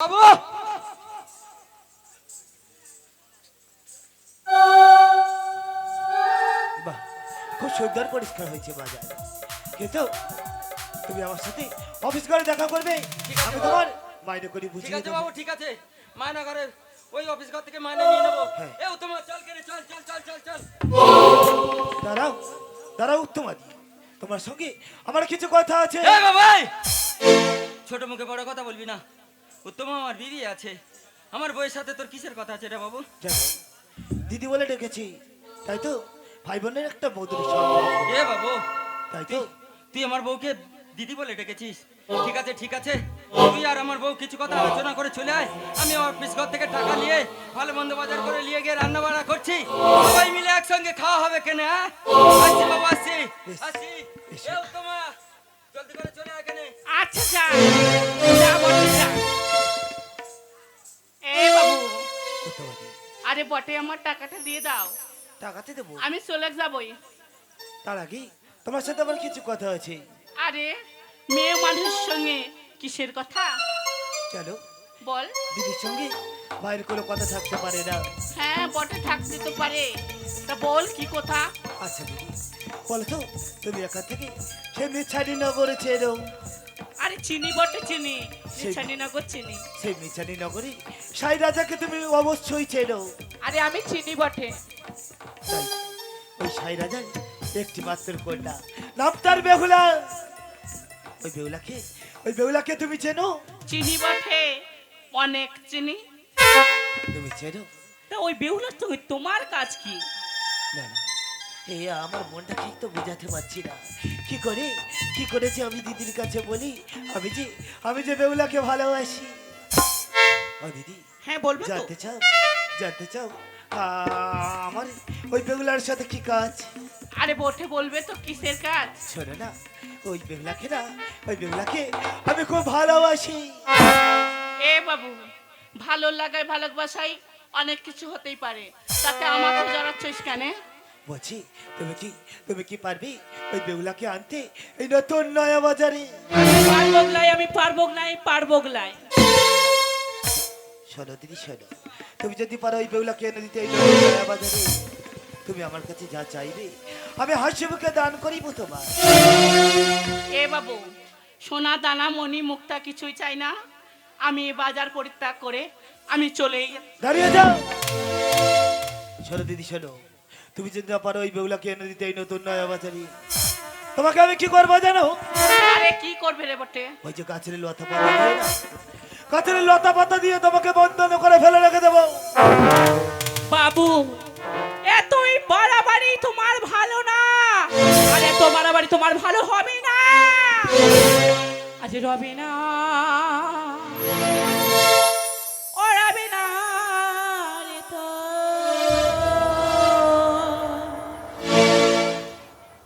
বাবু! বাহ খুব সুন্দর পরিষ্কার হয়েছে বাজার। কিন্তু তুমি আমার সাথে অফিস করে দেখা করবে? আমি তোমার মাইনে করে ঠিক আছে বাবু ঠিক আছে। মায়না ঘরে ওই অফিস ঘর থেকে মায়না নিয়ে নেব। হ্যাঁ। এ তোমার চল কেনে চল চল চল চল চল। দাঁড়াও দাঁড়াও উত্তমাদি তোমার সঙ্গে আমার কিছু কথা আছে। ছোট মুখে বড় কথা বলবি না। উত্তম আমার দিদি আছে। আমার বইয়ের সাথে তোর কিসের কথা আছে রে বাবু? দিদি বলে ডেকেছি। তাই তো? ভাই বোনের একটা সম্পর্ক এ বাবু তাই তো? তুই আমার বউকে দিদি বলে ডেকেছিস। ঠিক আছে ঠিক আছে। তুই আর আমার বউ কিছু কথা আলোচনা করে চলে আয়। আমি অফিস ঘর থেকে টাকা নিয়ে ভালো মন্দ বাজার করে নিয়ে গিয়ে রান্না বান্না করছি। সবাই মিলে একসঙ্গে খাওয়া হবে কেন হ্যাঁ? আসছি বাবু আসছি। আসছি। এ উত্তমা জলদি করে চলে আয় এখানে। আচ্ছা আরে বটে আমার টাকাটা দিয়ে দাও। টাকাতে দেবো? আমি চলে যাবই। তার আগে তোমার সাথে আমার কিছু কথা আছে। আরে মেয়ে মানুষের সঙ্গে কিসের কথা? চলো বল। দিদির সঙ্গে বাইরে কোনো কথা থাকতে পারে না। হ্যাঁ বটে থাকতে তো পারে। তা বল কি কথা? আচ্ছা দিদি বলো তো তুমি এখান থেকে সেমনি ছাড়ি নগরে ছেড়ো আরে চিনি বটে চিনি। সেই- ছানি নগর চিনি। সেই মিছানি নগরে সাই রাজাকে তুমি অবশ্যই চেনো। আরে আমি চিনি বটে। তাই ওই সাই রাজার একটি মাত্র কন্যা। নাম তার বেহুলা। ওই বেহুলাকে ওই বেহুলাকে তুমি চেনো? চিনি বটে অনেক চিনি। তুমি চেনো? তা ওই বেহুলার সঙ্গে তোমার কাজ কি? না না এ আমার মনটা ঠিক তো বোঝাতে পারছি না। কি করে কি করেছে আমি দিদির কাছে বলি আমি যে আমি যে বেহুলাকে ভালোবাসি। ও দিদি হ্যাঁ বলবে তো। জানতে চাও? জানতে চাও? আমার ওই বেহুলার সাথে কি কাজ? আরে বটে বলবে তো কিসের কাজ? শোনো না ওই বেহুলাকে না ওই বেহুলাকে আমি খুব ভালোবাসি। এ বাবু ভালো লাগায় ভালোবাসাই অনেক কিছু হতেই পারে। তাতে আমাকে জড়াচ্ছিস কেন? বলছি তুমি কি তুমি কি পারবি ওই বেহুলাকে আনতে এই নতুন নয়া বাজারে পারব গলাই আমি পারব নাই পারব গলাই শোনো দিদি শোনো। তুমি যদি পারো ওই বেহুলাকে এনে দিতে এই বাজারে তুমি আমার কাছে যা চাইবে আমি হাসি মুখে দান করিব তোমার এ বাবু সোনা দানা মণি মুক্তা কিছুই চাই না। আমি বাজার পরিত্যাগ করে আমি চলে দাঁড়িয়ে যাও। শোনো দিদি শোনো। তুমি যদি না পারো ওই বেহুলাকে এনে দিতে এই নতুন নয়া বাজারে। তোমাকে আমি কি করব জানো? আরে কি করবে রে বটে? ওই যে গাছের লতা পাতা গাছের লতা পাতা দিয়ে তোমাকে বন্ধন করে ফেলে রেখে দেবো। বাবু, এতই বাড়াবাড়ি তোমার ভালো না। আর এত বাড়াবাড়ি তোমার ভালো হবে না। আজ রবে না।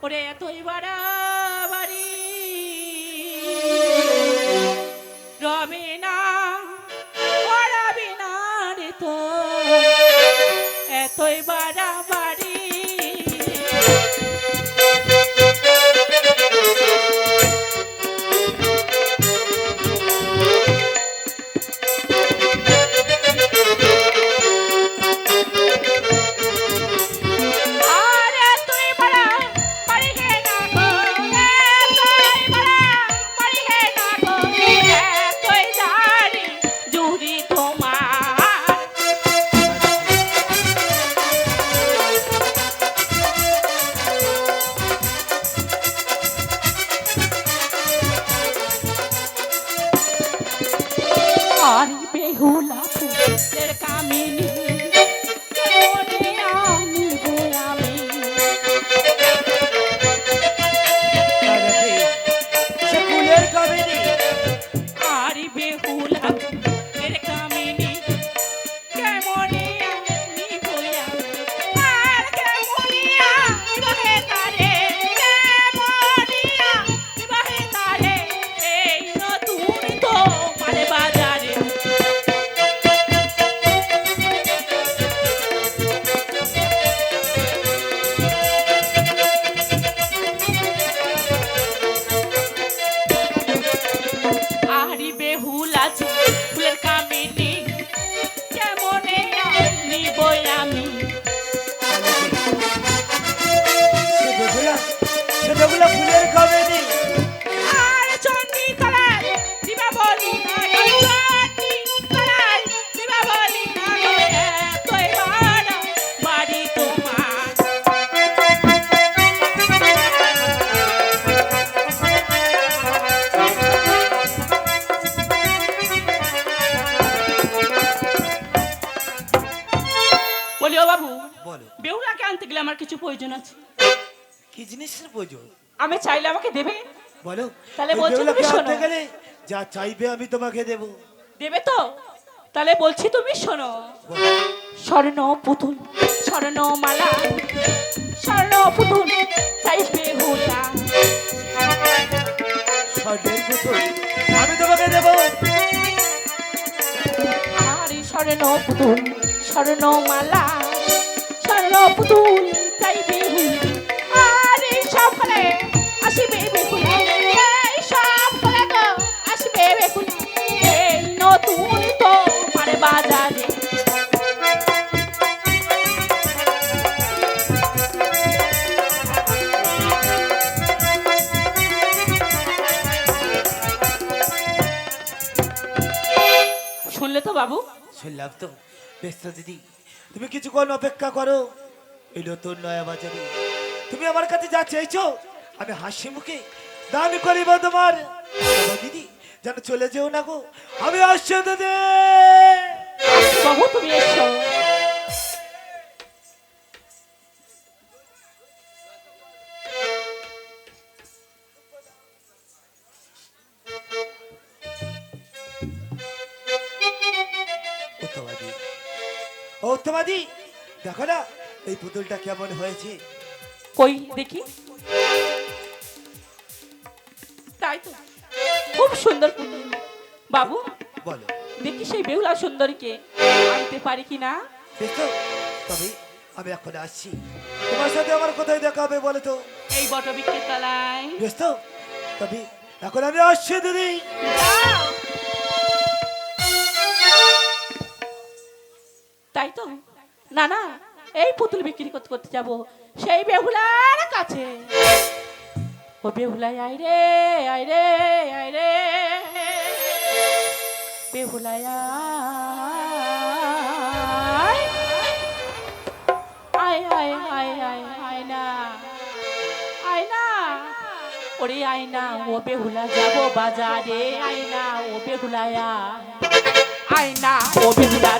ওরে এতই বাড়াবাড়ি জিনিসের প্রয়োজন আমি চাইলে আমাকে দেবে? বলো। তাহলে বলছি তুমি শোনো। গেলে যা চাইবে আমি তোমাকে দেবো। দেবে তো? তাহলে বলছি তুমি শোনো। স্বর্ণ পুতুল স্বর্ণ মালা স্বর্ণ পুতুল চাই বেহুলা স্বর্ণের পুতুল আমি তোমাকে দেবো। আরে স্বর্ণ পুতুল স্বর্ণ মালা স্বর্ণ পুতুল চাই বেহুলা শুনলে তো বাবু? শুনলাম তো দিদি তুমি কিছুক্ষণ অপেক্ষা করো। এই নতুন নয়া বাজারে। তুমি আমার কাছে যা চেয়েছো আমি হাসি মুখে দান করিব তোমার। দিদি যেন চলে যেও না গো আমি আসছি দিদি। বাবু তুমি এসো। ও উত্তমাদি দেখো না এই পুতুলটা কেমন হয়েছে। কই? দেখি। তাই তো। খুব সুন্দর বাবু বলো। দেখি সেই বেহুলা সুন্দরীকে আনতে পারি কি না তো তবে আমি এখন আসছি। তোমার সাথে আমার কোথায় দেখা হবে বলো তো? এই বটবৃক্ষের তলায় বেশ তো তবে এখন আমি আসছি দিদি। তাই তো। না না এই পুতুল বিক্রি করতে করতে যাব। সেই বেহুলার কাছে। ও বেহুলাই আই রে আই রে আই রে। বেহুলাই, আয়। আয় আয় আয় আয় আয় না। আয় না। ওরে আয় না, ও বেহুলা, যাব বাজারে। আয় না, ও বেহুলায়া। আয় না, ও বেহুলা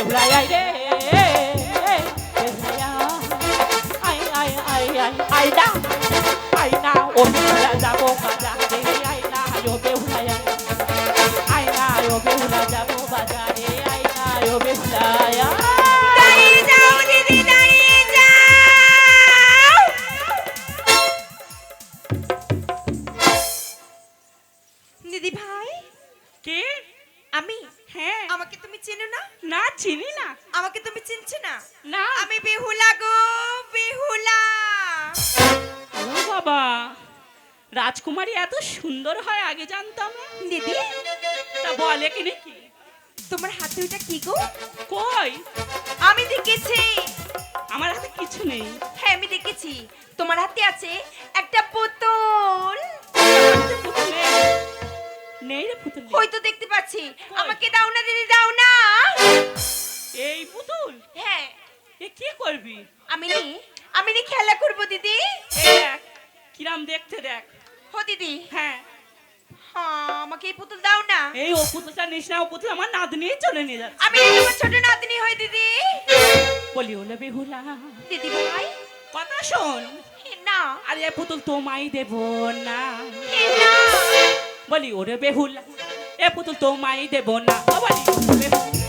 বেহুলাই আয় রে বেহুলাই আয় আয় আয় আয় আয় আগে জানতাম। না দিদি? তা বলে কি নাকি? তোমার হাতে ওটা কি গো? কই? আমি দেখেছি। আমার হাতে কিছু নেই। হ্যাঁ আমি দেখেছি। তোমার হাতে আছে একটা পুতুল। পুতুল নেই। রে পুতুল নেই। ওই তো দেখতে পাচ্ছি। আমাকে দাও না দিদি দাও না। এই পুতুল? হ্যাঁ। এ কি করবি? আমি নি আমি নি খেলা করব দিদি। এই দেখ কিরাম দেখতে দেখ। ও দিদি। হ্যাঁ। আমাকে এই পুতুল দাও না। এই ও পুতুলটা নিস না ও পুতুল আমার নাতনি চলে নিয়ে যাচ্ছে আমি তোমার ছোট নাতনি হই দিদি। বলি ওলে বেহুলা দিদি ভাই। কথা শোন। না। আরে পুতুল তোমায় দেব না। বলি ওরে বেহুলা এ পুতুল তোমায় দেব না। ও বলি বেহুলা,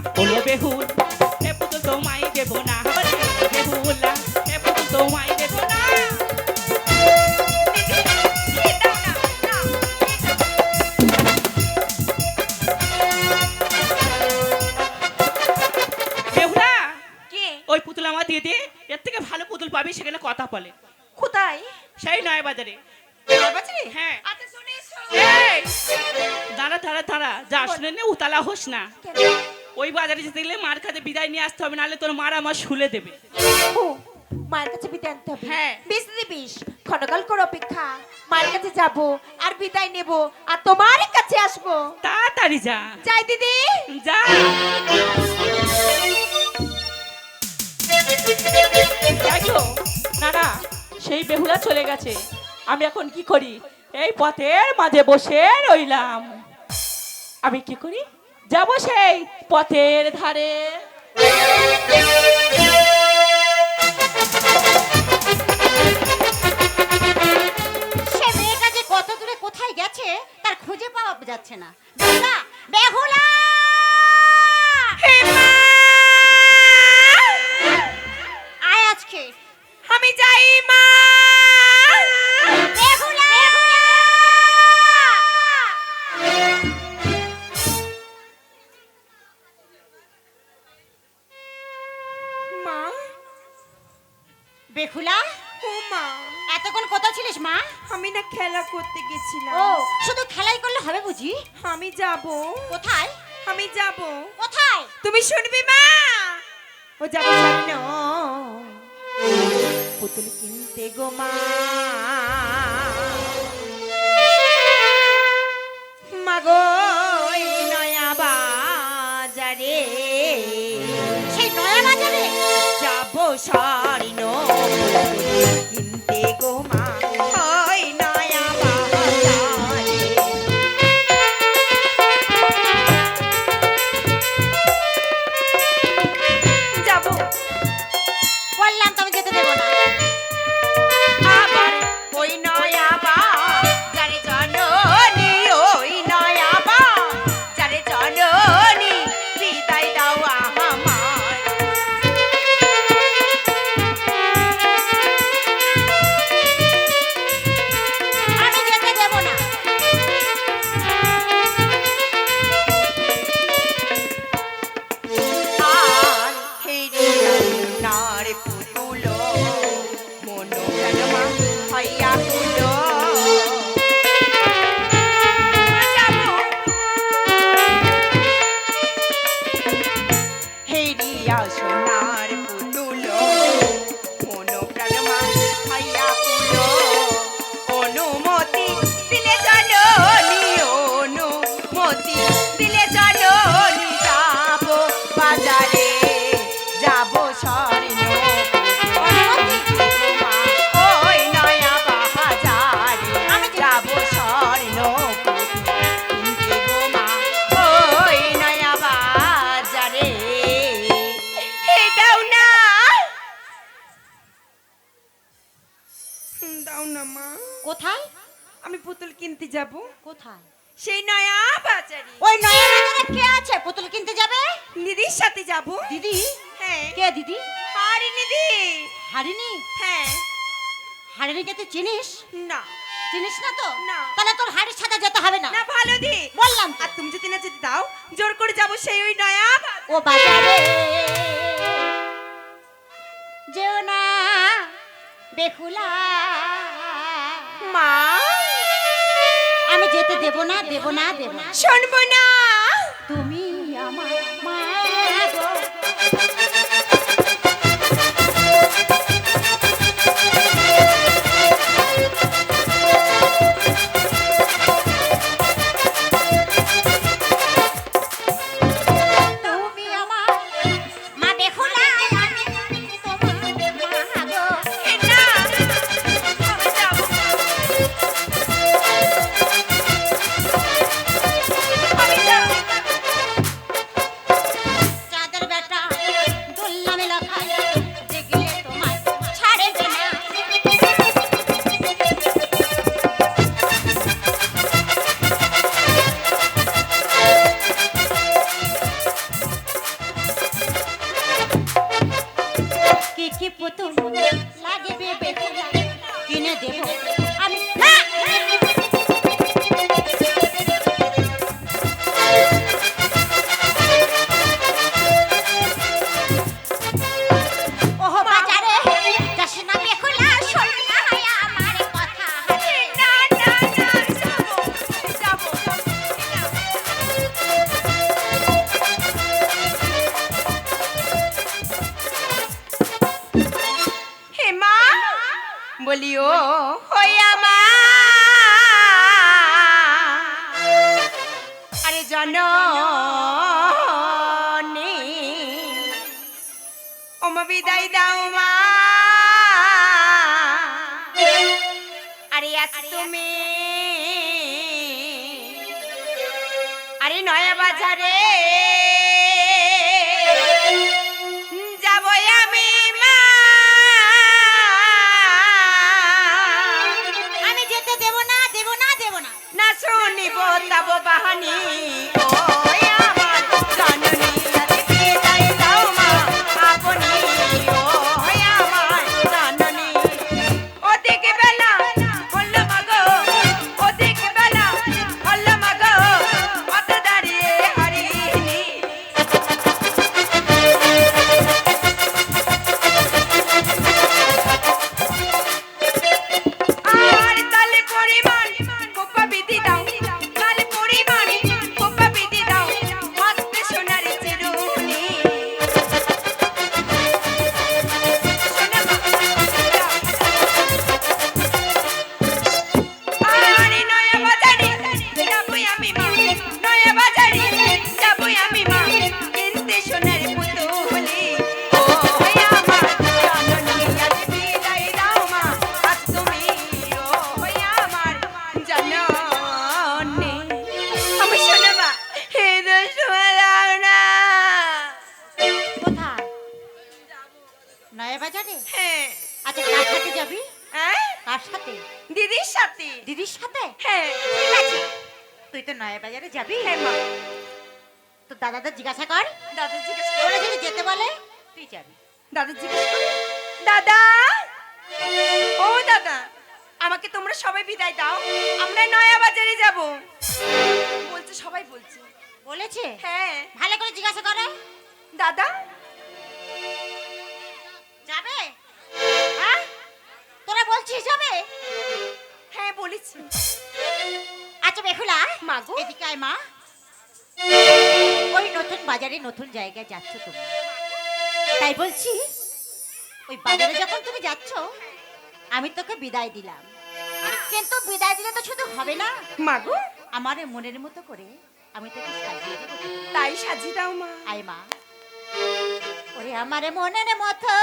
বাজবে বেহুল এ পুতুল তোমায় দেব না বেহুলা এ পুতুল তোমায় দেব না। দিদি হে দাও না না বেহুলা ওই পুতুল আমার দিয়ে দে এর থেকে ভালো পুতুল পাবি সেখানে কথা বলে। কোথায়? সেই নয় বাজারে। হ্যাঁ। আচ্ছা! দাঁড়া দাঁড়া দাঁড়া যা শুনে নে উতালা হোস না? ওই বাজারে যেতে গেলে মার কাছে বিদায় নিয়ে আসতে হবে নাহলে তোর মার আমার শুলে দেবে। ও, মায়ের কাছে বিদায় আনতে হবে? হ্যাঁ। বেশ দিদি বেশ ক্ষণকাল করে অপেক্ষা। মায়ের কাছে যাব আর বিদায় নেব আর তোমার কাছে আসব। তাড়াতাড়ি যা। যাই দিদি। যা? না না সেই বেহুলা চলে গেছে। আমি এখন কি করি? এই পথের মাঝে বসে রইলাম। আমি কি করি? যাব সেই পথের ধারে। সে মেয়েটা যে কত দূরে কোথায় গেছে তার খুঁজে পাওয়া যাচ্ছে না। বেহুলা বেহুলা! আয় আজকে। আমি যাই মা! বেহুলা! বেহুলা ও মা। এতক্ষণ কোথায় ছিলিস মা? আমি না খেলা করতে গেছিলাম। ও শুধু খেলাই করলে হবে বুঝি? আমি যাব। কোথায়? আমি যাব। কোথায়? তুমি শুনবি মা? ও যাব না। পুতুল কিনতে গো মা। মাগো সারিন কিনতে গো মা 要求。কিনতে যাব? কোথায়? সেই নয়া বাজারে। ওই নয়া বাজারে কে আছে? পুতুল কিনতে যাবে? দিদির সাথে যাব। দিদি? হ্যাঁ। কে দিদি? আরে দিদি হারিনি হ্যাঁ। হারিনিকে তুই চিনিস? না। চিনিস না তো? না। তাহলে তোর হাড়ির সাথে যেতে হবে না। না ভালো দি। বললাম আর তুমি যদি না যেতে দাও জোর করে যাব সেই ওই নয়া ও বাজারে। যেও না বেহুলা। মা। আমি যেতে দেব না দেব না দেব না। শুনব না। তুমি লাগবে জননী ওমা বিদায় দাও মা। আরে আজ তুমি আরে নয়া বাজারে যাব কিনতে দাদা জিজ্ঞেস করে। দাদা! ও দাদা আমাকে তোমরা সবাই বিদায় দাও। আমরা নয়া বাজারে যাব। বলছে সবাই বলছে। বলেছে? হ্যাঁ। ভালো করে জিজ্ঞাসা করে। দাদা? যাবে? হ্যাঁ? তোরা বলছিস যাবে? হ্যাঁ বলেছি। আচ্ছা বেহুলা মা গো। এদিকে আয় মা। ওই নতুন বাজারে নতুন জায়গায় যাচ্ছ তুমি। তাই বলছি ওই বাজারে যখন তুমি যাচ্ছ আমি তোকে বিদায় দিলাম। কিন্তু বিদায় দিলে তো শুধু হবে না? মাগো আমার মনের মতো করে আমি তোকে সাজিয়ে দেবো। তাই সাজিয়ে দাও মা। আয় মা। ওরে আমার মনের মতো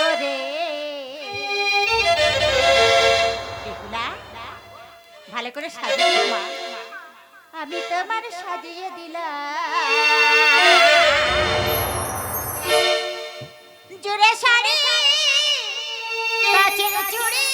করে। বেহুলা ভালো করে সাজিয়ে দিও মা। আমি তোমার সাজিয়ে দিলাম। জোরে শাড়ি চুড়ি।